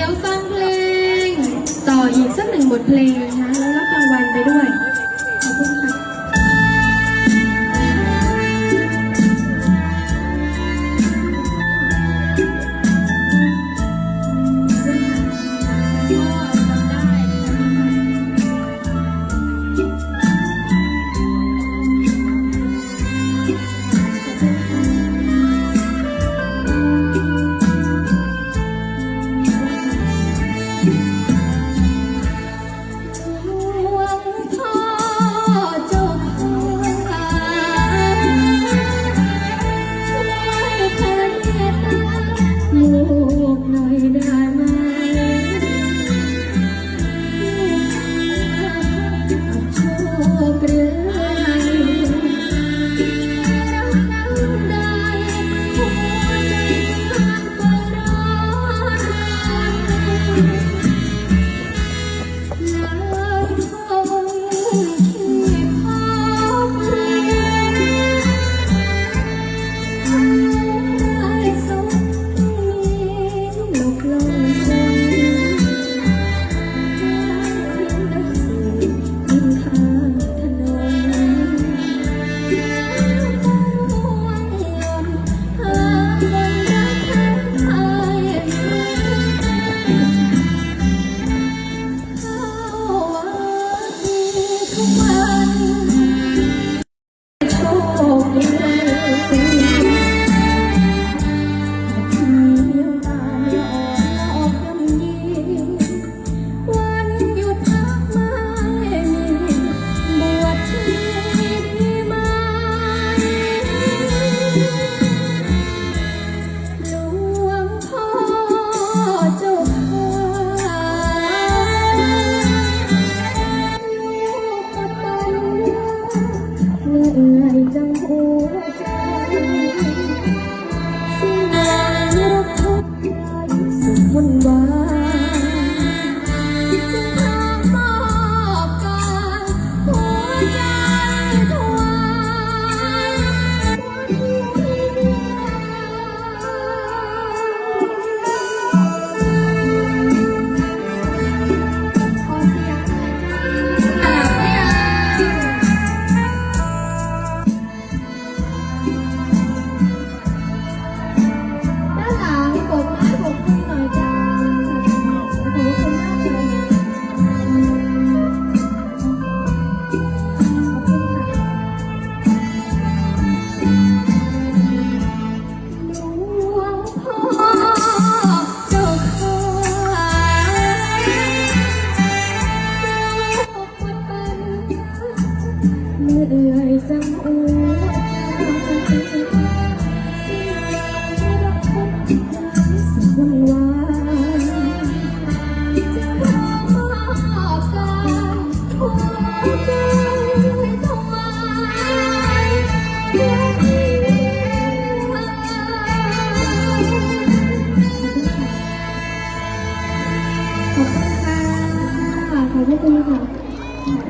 เสียงฟังเพลง ต่ออีกสักหนึ่งบทเพลงนะแล้วรั my one by 你好